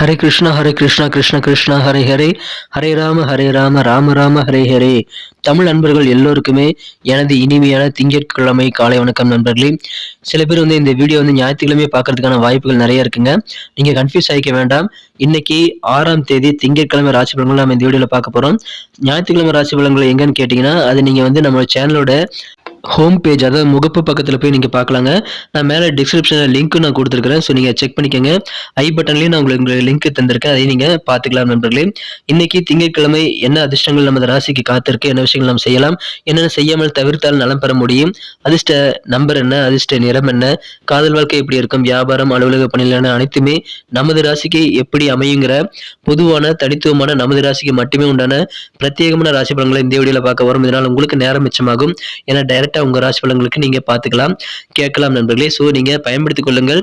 ஹரே கிருஷ்ணா ஹரே கிருஷ்ணா கிருஷ்ண கிருஷ்ணா ஹரே ஹரே. ஹரே ராம ஹரே ராம ராம ராம ஹரே ஹரே. தமிழ் நண்பர்கள் எல்லோருக்குமே எனது இனிமையான திங்கட்கிழமை காலை வணக்கம் நண்பர்களே. சில பேர் வந்து இந்த வீடியோ வந்து ஞாயிற்றுக்கிழமை பார்க்கறதுக்கான வாய்ப்புகள் நிறைய இருக்குங்க. நீங்க கன்ஃபியூஸ் ஆகிக்க வேண்டாம். இன்னைக்கு ஆறாம் தேதி திங்கட்கிழமை ராசி பலன்கள் நம்ம இந்த வீடியோவில் பார்க்க போறோம். ஞாயிற்றுக்கிழமை ராசி பலன்கள் எங்கன்னு கேட்டிங்கன்னா அது நீங்க வந்து நம்ம சேனலோட ஹோம் பேஜ் அதாவது முகப்பு பக்கத்தில் போய் நீங்கள் பார்க்கலாங்க. நான் மேலே டிஸ்கிரிப்ஷனில் லிங்க் நான் கொடுத்துருக்கிறேன். ஸோ நீங்கள் செக் பண்ணிக்கோங்க. ஐ பட்டன்லேயும் நான் உங்களுக்கு லிங்க் தந்திருக்கேன். அதையும் நீங்கள் பார்த்துக்கலாம் நண்பர்களே. இன்னைக்கு திங்கட்கிழமை என்ன அதிர்ஷ்டங்கள் நமது ராசிக்கு காத்திருக்கு? என்ன விஷயங்கள் நாம் செய்யலாம்? என்னென்ன செய்யாமல் தவிர்த்தால் நலம் பெற முடியும்? அதிர்ஷ்ட நம்பர் என்ன? அதிர்ஷ்ட நிறம் என்ன? காதல் வாழ்க்கை எப்படி இருக்கும்? வியாபாரம் அலுவலக பணியிலான அனைத்துமே நமது ராசிக்கு எப்படி அமையுங்கிற பொதுவான தனித்துவமான நமது ராசிக்கு மட்டுமே உண்டான பிரத்யேகமான ராசி பலன்களை இந்த வீடியோவில் பார்க்க வரும். இதனால் உங்களுக்கு நேரம் மிச்சமாகும். ஏன்னா டைரக்ட் உங்கள் ராசி பலன்களுக்கு நீங்கள் பார்த்துக்கலாம். கேட்கலாம் நண்பர்களே. ஸோ நீங்கள் பயன்படுத்திக் கொள்ளுங்கள்.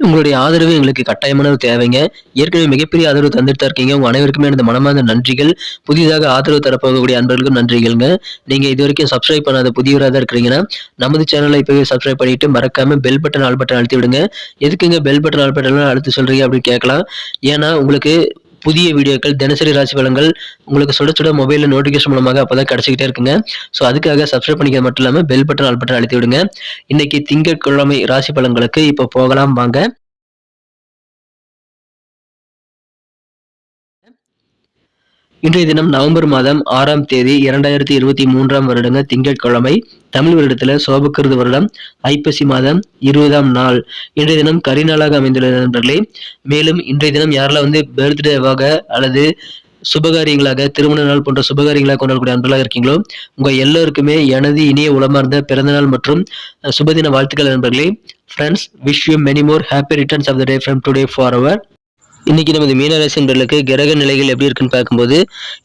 உங்களுடைய ஆதரவு எங்களுக்கு கட்டாயமான தேவைங்க. ஏற்கனவே மிகப்பெரிய ஆதரவு தந்துட்டு தான் இருக்கீங்க. உங்க அனைவருக்குமே எனது மனமார்ந்த நன்றிகள். புதிதாக ஆதரவு தரப்போகக்கூடிய அன்பர்களுக்கும் நன்றிகள்ங்க. நீங்க இது வரைக்கும் சப்ஸ்கிரைப் பண்ணாத புதியவராக தான் இருக்கிறீங்கன்னா நமது சேனலை இப்போவே சப்ஸ்கிரைப் பண்ணிட்டு மறக்காம பெல் பட்டன் ஆல் பட்டன் அழுத்தி விடுங்க. எதுக்குங்க பெல் பட்டன் ஆல் பட்டன் அழுத்தி சொல்றீங்க அப்படின்னு கேட்கலாம். ஏன்னா உங்களுக்கு புதிய வீடியோக்கள் தினசரி ராசி பலன்கள் உங்களுக்கு சுட சுட மொபைலில் நோட்டிஃபிகேஷன் மூலமாக அப்போ தான் கிடச்சிக்கிட்டே இருக்குங்க. ஸோ அதுக்காக சப்ஸ்கிரைப் பண்ணிக்கிறது மட்டும் இல்லாமல் பெல் பட்டன் ஆல் பட்டன் அழுத்தி விடுங்க. இன்னைக்கு திங்கட்கிழமை ராசி பலன்களுக்கு இப்போ போகலாம் வாங்க. இன்றைய தினம் நவம்பர் மாதம் ஆறாம் தேதி இரண்டாயிரத்தி இருபத்தி மூன்றாம் வருடங்க திங்கட்கிழமை. தமிழ் வருடத்துல சோபக்கிருது வருடம் ஐப்பசி மாதம் இருபதாம் நாள். இன்றைய தினம் கரிநாளாக அமைந்துள்ளது நண்பர்களே. மேலும் இன்றைய தினம் யாரெல்லாம் வந்து பர்த்டேவாக அல்லது சுபகாரியங்களாக திருமண நாள் போன்ற சுபகாரியங்களாக கொண்டாடக்கூடிய அன்பர்களாக இருக்கீங்களோ உங்கள் எல்லோருக்குமே எனது இனிய உளமார்ந்த பிறந்தநாள் மற்றும் சுபதின வாழ்த்துக்கள் நண்பர்களே. Friends wish you many more happy returns of the day from today for our இன்னைக்கு நமது மீனராசி என்பர்களுக்கு கிரக நிலைகள் எப்படி இருக்குன்னு பார்க்கும்போது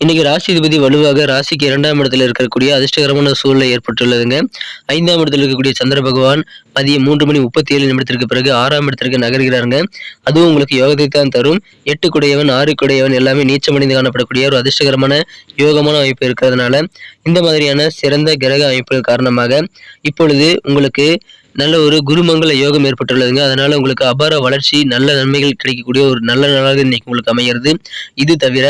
இன்னைக்கு ராசிதிபதி வலுவாக ராசிக்கு இரண்டாம் இடத்துல இருக்கக்கூடிய அதிர்ஷ்டகரமான சூழ்நிலை ஏற்பட்டுள்ளதுங்க. ஐந்தாம் இடத்துல இருக்கக்கூடிய சந்திர பகவான் மதியம் மூன்று மணி முப்பத்தி ஏழு நிமிடத்திற்கு பிறகு ஆறாம் இடத்திற்கு நகர்கிறாருங்க. அதுவும் உங்களுக்கு யோகத்தை தான் தரும். எட்டு குடையவன் ஆறு குடையவன் எல்லாமே நீச்சமடைந்து காணப்படக்கூடிய ஒரு அதிர்ஷ்டகரமான யோகமான அமைப்பு இருக்கிறதுனால இந்த மாதிரியான சிறந்த கிரக அமைப்பு காரணமாக இப்பொழுது உங்களுக்கு நல்ல ஒரு குருமங்கல யோகம் ஏற்பட்டுள்ளதுங்க. அதனால உங்களுக்கு அபார வளர்ச்சி நல்ல நன்மைகள் கிடைக்கக்கூடிய ஒரு நல்ல நாளாக இன்னைக்கு உங்களுக்கு அமைகிறது இது தவிர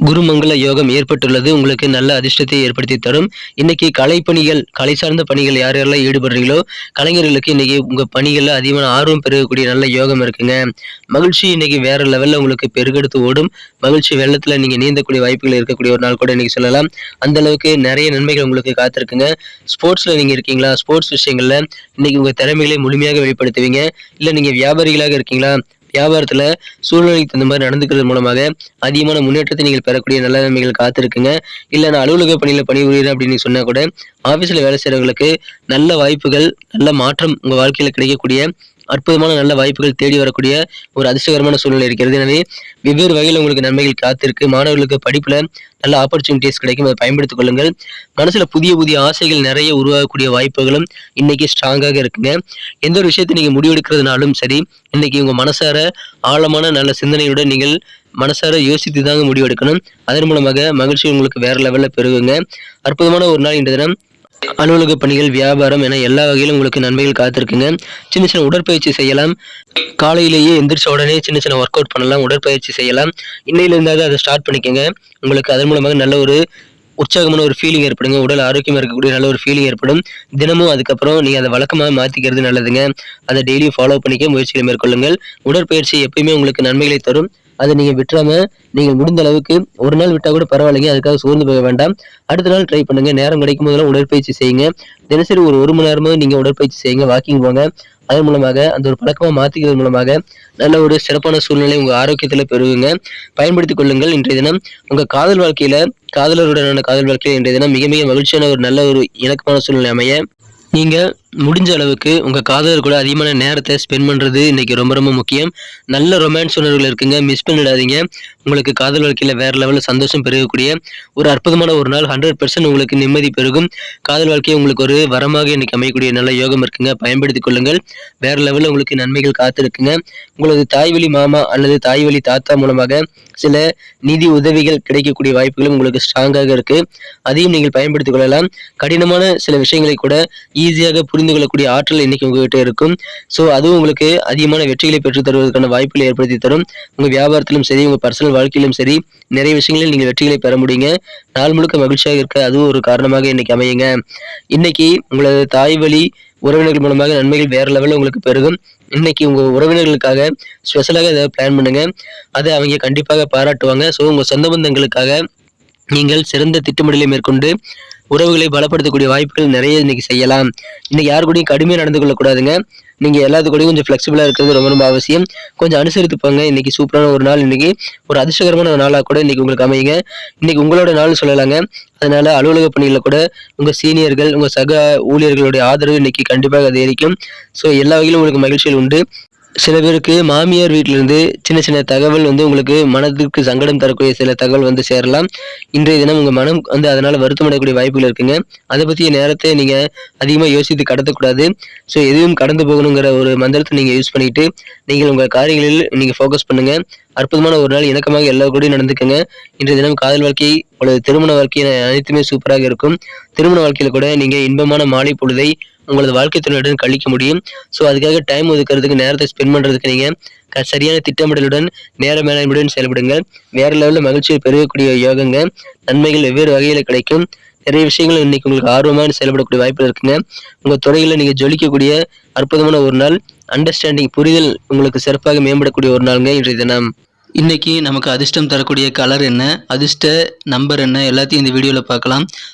குருமங்கள யோகம் ஏற்பட்டுள்ளது. உங்களுக்கு நல்ல அதிர்ஷ்டத்தை ஏற்படுத்தி தரும். இன்னைக்கு கலைப்பணிகள் கலை சார்ந்த பணிகள் யார் யாரெல்லாம் ஈடுபடுறீங்களோ கலைஞர்களுக்கு இன்னைக்கு உங்க பணிகளில் அதிகமான ஆர்வம் பெருகக்கூடிய நல்ல யோகம் இருக்குங்க. மகிழ்ச்சி இன்னைக்கு வேற லெவல்ல உங்களுக்கு பெருகெடுத்து ஓடும். மகிழ்ச்சி வெள்ளத்துல நீங்க நீந்தக்கூடிய வாய்ப்புகள் இருக்கக்கூடிய ஒரு நாள் கூட இன்னைக்கு சொல்லலாம். அந்த அளவுக்கு நிறைய நன்மைகள் உங்களுக்கு காத்திருக்குங்க. ஸ்போர்ட்ஸ்ல நீங்க இருக்கீங்களா? ஸ்போர்ட்ஸ் விஷயங்கள்ல இன்னைக்கு உங்க திறமைகளை முழுமையாக வெளிப்படுத்துவீங்க. இல்ல நீங்க வியாபாரிகளாக இருக்கீங்களா? வியாபாரத்துல சூழ்நிலைக்கு தகுந்த மாதிரி நடந்துக்கிறது மூலமாக அதிகமான முன்னேற்றத்தை நீங்கள் பெறக்கூடிய நல்ல நன்மைகள் காத்திருக்குங்க. இல்ல நான் அலுவலக பணியில பணிபுரியுறேன் அப்படின்னு சொன்னா கூட ஆபீஸ்ல வேலை செய்யறவங்களுக்கு நல்ல வாய்ப்புகள் நல்ல மாற்றம் உங்க வாழ்க்கையில கிடைக்கக்கூடிய அற்புதமான நல்ல வாய்ப்புகள் தேடி வரக்கூடிய ஒரு அதிர்ஷ்டகரமான சூழ்நிலை இருக்கிறது. எனவே வெவ்வேறு வகையில் உங்களுக்கு நன்மைகள் காத்திருக்கு. மாணவர்களுக்கு படிப்புல நல்ல ஆப்பர்ச்சுனிட்டிஸ் கிடைக்கும். அதை பயன்படுத்திக் கொள்ளுங்கள். மனசுல புதிய புதிய ஆசைகள் நிறைய உருவாகக்கூடிய வாய்ப்புகளும் இன்னைக்கு ஸ்ட்ராங்காக இருக்குங்க. எந்த ஒரு விஷயத்தை நீங்க முடிவெடுக்கிறதுனாலும் சரி இன்னைக்கு உங்க மனசார ஆழமான நல்ல சிந்தனையுடன் நீங்கள் மனசார யோசித்து தாங்க முடிவெடுக்கணும். அதன் மூலமாக மகிழ்ச்சி உங்களுக்கு வேற லெவல்ல பெருகுங்க. அற்புதமான ஒரு நாள் இன்றைய தினம். அலுவலக பணிகள் வியாபாரம் என எல்லா வகையிலும் உங்களுக்கு நன்மைகள் காத்திருக்குங்க. சின்ன சின்ன உடற்பயிற்சி செய்யலாம். காலையிலேயே எந்திரிச்ச உடனே சின்ன சின்ன ஒர்க் அவுட் பண்ணலாம் உடற்பயிற்சி செய்யலாம். இன்னையிலிருந்தாவது அதை ஸ்டார்ட் பண்ணிக்கோங்க. உங்களுக்கு அதன் மூலமாக நல்ல ஒரு உற்சாகமான ஒரு ஃபீலிங் ஏற்படுங்க. உடல் ஆரோக்கியமாக இருக்கக்கூடிய நல்ல ஒரு ஃபீலிங் ஏற்படும். தினமும் அதுக்கப்புறம் நீங்கள் அதை வழக்கமாக மாற்றிக்கிறது நல்லதுங்க. அதை டெய்லியும் ஃபாலோ பண்ணிக்க முயற்சிகளை மேற்கொள்ளுங்கள். உடற்பயிற்சி எப்பயுமே உங்களுக்கு நன்மைகளை தரும். அதை நீங்கள் விட்டுறாம நீங்கள் முடிந்த அளவுக்கு ஒரு நாள் விட்டால் கூட பரவாயில்லைங்க அதுக்காக சோர்ந்து போக வேண்டாம். அடுத்த நாள் ட்ரை பண்ணுங்க நேரம் கிடைக்கும் போதெல்லாம் உடற்பயிற்சி செய்யுங்க. தினசரி ஒரு ஒரு மணி நேரமாவது நீங்கள் உடற்பயிற்சி செய்யுங்க வாக்கிங் போங்க. அதன் மூலமாக அந்த ஒரு பழக்கமாக மாற்றிக்கிறது மூலமாக நல்ல ஒரு சிறப்பான சூழ்நிலை உங்கள் ஆரோக்கியத்தில் பெறுவீங்க பயன்படுத்திக் கொள்ளுங்கள் இன்றைய தினம். உங்கள் காதல் வாழ்க்கையில் காதலருடனான காதல் வாழ்க்கையில் இன்றைய தினம் மிக மிக மகிழ்ச்சியான ஒரு நல்ல ஒரு இணக்கமான சூழ்நிலை அமைய. நீங்கள் முடிஞ்ச அளவுக்கு உங்கள் காதலர் கூட அதிகமான நேரத்தை ஸ்பெண்ட் பண்ணுறது இன்றைக்கி ரொம்ப ரொம்ப முக்கியம். நல்ல ரொமான்ஸ் உணர்வுகள் இருக்குங்க. மிஸ் பண்ணிடாதீங்க. உங்களுக்கு காதல் வாழ்க்கையில் வேற லெவலில் சந்தோஷம் பெருகக்கூடிய ஒரு அற்புதமான ஒரு நாள். ஹண்ட்ரட் பர்சன்ட் உங்களுக்கு நிம்மதி பெருகும். காதல் வாழ்க்கையை உங்களுக்கு ஒரு வரமாக இன்னைக்கு அமையக்கூடிய நல்ல யோகம் இருக்குங்க. பயன்படுத்திக் கொள்ளுங்கள். வேற லெவலில் உங்களுக்கு நன்மைகள் காத்திருக்குங்க. உங்களது தாய் வழி மாமா அல்லது தாய் வழி தாத்தா மூலமாக சில நிதி உதவிகள் கிடைக்கக்கூடிய வாய்ப்புகளும் உங்களுக்கு ஸ்ட்ராங்காக இருக்கு. அதையும் நீங்கள் பயன்படுத்திக் கொள்ளலாம். கடினமான சில விஷயங்களை கூட ஈஸியாக புரி புரிந்து கொள்ளக்கூடிய ஆற்றல் இன்னைக்கு உங்ககிட்ட இருக்கும். ஸோ அதுவும் உங்களுக்கு அதிகமான வெற்றிகளை பெற்றுத் தருவதற்கான வாய்ப்புகளை ஏற்படுத்தி தரும். உங்க வியாபாரத்திலும் சரி உங்க பர்சனல் வாழ்க்கையிலும் சரி நிறைய விஷயங்களில் நீங்கள் வெற்றிகளை பெற முடியுங்க. நாள் முழுக்க மகிழ்ச்சியாக இருக்க அதுவும் ஒரு காரணமாக இன்னைக்கு அமையுங்க. இன்னைக்கு உங்களது தாய் வழி உறவினர்கள் மூலமாக நன்மைகள் வேற லெவலில் உங்களுக்கு பெருகும். இன்னைக்கு உங்க உறவினர்களுக்காக ஸ்பெஷலாக ஏதாவது பிளான் பண்ணுங்க. அதை அவங்க கண்டிப்பாக பாராட்டுவாங்க. ஸோ உங்க சொந்த பந்தங்களுக்காக நீங்கள் சிறந்த திட்டமிடலை மேற்கொண்டு உறவுகளை பலப்படுத்தக்கூடிய வாய்ப்புகள் நிறைய இன்னைக்கு செய்யலாம். இன்னைக்கு யாரு கூடயும் கடுமையாக நடந்து கொள்ளக்கூடாதுங்க. நீங்கள் எல்லாத்து கூடயும் கொஞ்சம் ஃப்ளெக்சிபிளாக இருக்கிறது ரொம்ப ரொம்ப அவசியம். கொஞ்சம் அனுசரித்து போங்க. இன்னைக்கு சூப்பரான ஒரு நாள். இன்னைக்கு ஒரு அதிர்ஷ்டகரமான ஒரு நாளாக கூட இன்னைக்கு உங்களுக்கு அமையுங்க. இன்னைக்கு உங்களோட நாள் சொல்லலாங்க. அதனால அலுவலக பணிகளில் கூட உங்கள் சீனியர்கள் உங்கள் சக ஊழியர்களுடைய ஆதரவு இன்னைக்கு கண்டிப்பாக அதிகரிக்கும். ஸோ எல்லா வகையிலும் உங்களுக்கு மகிழ்ச்சிகள் உண்டு. சில பேருக்கு மாமியார் வீட்டிலிருந்து சின்ன சின்ன தகவல் வந்து உங்களுக்கு மனதிற்கு சங்கடம் தரக்கூடிய சில தகவல் வந்து சேரலாம். இன்றைய தினம் உங்கள் மனம் வந்து அதனால் வருத்தமடையக்கூடிய வாய்ப்புகள் இருக்குங்க. அதை பற்றிய நேரத்தை நீங்கள் அதிகமாக யோசித்து கடத்தக்கூடாது. ஸோ எதுவும் கடந்து போகணுங்கிற ஒரு மந்திரத்தை நீங்கள் யூஸ் பண்ணிட்டு நீங்கள் உங்கள் காரியங்களில் நீங்கள் ஃபோக்கஸ் பண்ணுங்கள் அற்புதமான ஒரு நாள் இணக்கமாக எல்லா கூடயும் நடந்துக்கங்க. இன்றைய தினம் காதல் வாழ்க்கை அல்லது திருமண வாழ்க்கை அனைத்துமே சூப்பராக இருக்கும். திருமண வாழ்க்கையில் கூட நீங்கள் இன்பமான மாலை பொழுதை உங்களது வாழ்க்கை துணையுடன் கழிக்க முடியும். ஸோ அதுக்காக டைம் ஒதுக்கிறதுக்கு நேரத்தை ஸ்பெண்ட் பண்ணுறதுக்கு நீங்கள் க- சரியான திட்டமிடலுடன் நேர மேலாண்மையுடன் செயல்படுங்க வேறு லெவலில் மகிழ்ச்சியை பெருகக்கூடிய யோகங்க நன்மைகள் வெவ்வேறு வகையில் கிடைக்கும். நிறைய விஷயங்கள் இன்னைக்கு உங்களுக்கு ஆர்வமாக செயல்படக்கூடிய வாய்ப்புகள் இருக்குங்க. உங்கள் துறையில் நீங்கள் ஜொலிக்கக்கூடிய அற்புதமான ஒரு நாள் அண்டர்ஸ்டாண்டிங் புரிதல் உங்களுக்கு சிறப்பாக மேம்படக்கூடிய ஒரு நாளுங்க இன்றைய தினம். இன்னைக்கு நமக்கு அதிர்ஷ்டம் தரக்கூடிய கலர் என்ன அதிர்ஷ்ட நம்பர் என்ன எல்லாத்தையும் இந்த வீடியோவில் பார்க்கலாம்.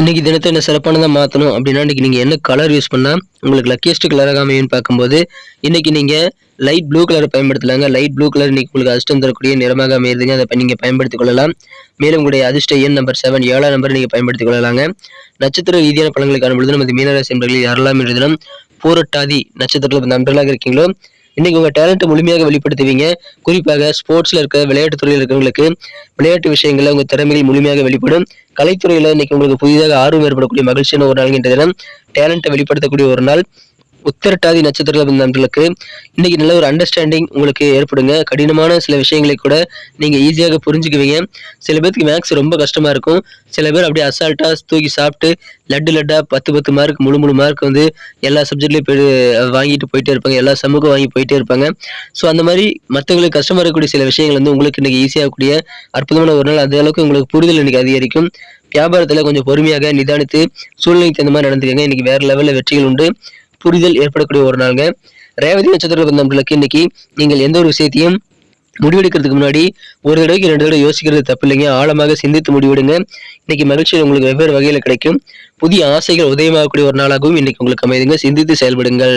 இன்னைக்கு தினத்தை என்ன சிறப்பானதாக மாற்றணும் அப்படின்னா இன்னைக்கு நீங்கள் என்ன கலர் யூஸ் பண்ணால் உங்களுக்கு லக்கியஸ்ட் கலராக அமையும்னு பார்க்கும்போது இன்னைக்கு நீங்கள் லைட் ப்ளூ கலர் பயன்படுத்தலாங்க. லைட் ப்ளூ கலர் இன்னைக்கு உங்களுக்கு அதிர்ஷ்டம் தரக்கூடிய நிறமாக அமையுதுங்க. அதை நீங்கள் பயன்படுத்திக் கொள்ளலாம். மேலும் உங்களுடைய அதிர்ஷ்ட எண் நம்பர் செவன் ஏழாம் நம்பர் நீங்கள் பயன்படுத்திக் கொள்ளலாங்க. நட்சத்திர ரீதியான பலன்களை பொழுது நமது மீனராசி என்பர்களில் யாரெல்லாம் இன்றைய போரட்டாதி நட்சத்திரத்தில் நண்பர்களாக இருக்கீங்களோ இன்னைக்கு உங்க டேலண்ட்டை முழுமையாக வெளிப்படுத்துவீங்க. குறிப்பாக ஸ்போர்ட்ஸ்ல இருக்க விளையாட்டு துறையில் இருக்கிறவங்களுக்கு விளையாட்டு விஷயங்கள்ல உங்க திறமைகள் முழுமையாக வெளிப்படும். கலைத்துறையில இன்னைக்கு உங்களுக்கு புதிதாக ஆர்வம் ஏற்படக்கூடிய மகிழ்ச்சியான ஒரு நாள் இன்றைய தினம். டேலண்ட்டை வெளிப்படுத்தக்கூடிய ஒரு நாள். உத்தரட்டாதி நட்சத்திர நண்பர்களுக்கு இன்னைக்கு நல்ல ஒரு அண்டர்ஸ்டாண்டிங் உங்களுக்கு ஏற்படுங்க. கடினமான சில விஷயங்களை கூட நீங்க ஈஸியாக புரிஞ்சுக்குவீங்க. சில பேருக்கு மேக்ஸ் ரொம்ப கஷ்டமா இருக்கும். சில பேர் அப்படியே அசால்ட்டா தூக்கி சாப்பிட்டு லட்டு லட்டா பத்து பத்து மார்க் முழு முழு மார்க் வந்து எல்லா சப்ஜெக்ட்லயும் வாங்கிட்டு போயிட்டே இருப்பாங்க. எல்லா சமூகம் வாங்கி போயிட்டே இருப்பாங்க. ஸோ அந்த மாதிரி மற்றவங்களுக்கு கஷ்டமா இருக்கக்கூடிய சில விஷயங்கள் வந்து உங்களுக்கு இன்னைக்கு ஈஸியாகக்கூடிய அற்புதமான ஒரு நாள். அந்த அளவுக்கு உங்களுக்கு புரிதல் இன்னைக்கு அதிகரிக்கும். வியாபாரத்தில் கொஞ்சம் பொறுமையாக நிதானித்து சூழ்நிலைக்கு தகுந்த மாதிரி நடந்துக்கங்க. இன்னைக்கு வேற லெவலில் வெற்றிகள் உண்டு. புரிதல் ஏற்படக்கூடிய ஒரு நாளுங்க. ரேவதி நட்சத்திர நண்பர்களுக்கு இன்னைக்கு நீங்கள் எந்த ஒரு விஷயத்தையும் முடிவெடுக்கிறதுக்கு முன்னாடி ஒரு தடவைக்கு ரெண்டு தடவை யோசிக்கிறது தப்பு இல்லைங்க ஆழமாக சிந்தித்து முடிவெடுங்க. இன்னைக்கு மகிழ்ச்சி உங்களுக்கு வெவ்வேறு வகையில் கிடைக்கும். புதிய ஆசைகள் உதயமாகக்கூடிய ஒரு நாளாகவும் இன்னைக்கு உங்களுக்கு அமைதுங்க. சிந்தித்து செயல்படுங்கள்.